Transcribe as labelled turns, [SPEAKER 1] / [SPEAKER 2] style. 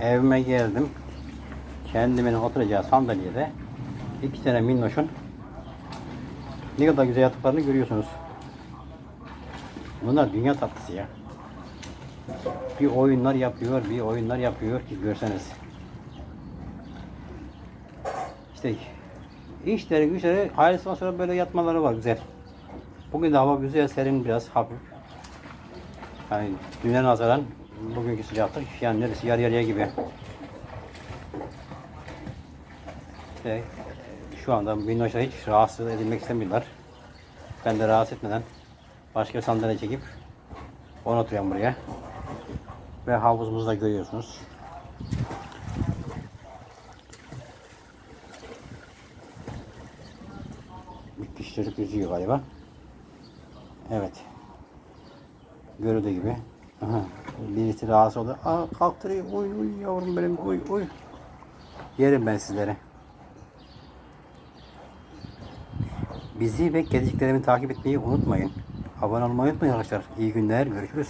[SPEAKER 1] Evime geldim. Kendimin oturacağı sandalyede iki tane minnoşun ne kadar güzel yatıklarını görüyorsunuz. Bunlar dünya tatlısı ya. Bir oyunlar yapıyor, bir oyunlar yapıyor ki görseniz. İşte işleri güçleri ailesinden sonra böyle yatmaları var güzel. Bugün de hava güzel, serin biraz hafif. Yani düne nazaran bugünkü sıcaklık yani neresi yarı yarıya gibi. İşte şu anda minnoşlar hiç rahatsız edilmek istemiyorlar. Ben de rahatsız etmeden başka bir sandalye çekip onu oturuyorum buraya. Ve havuzumuzu da görüyorsunuz. Bir kişi çocuk yüzüyor galiba. Evet. Görüldüğü gibi. Aha. Birisi rahatsız oldu. Aa kalktırıyor. Uy uy yavrum benim uy uy. Yerim ben sizlere. Bizi ve kediciklerimi takip etmeyi unutmayın. Abone olmayı unutmayın arkadaşlar. İyi günler. Görüşürüz.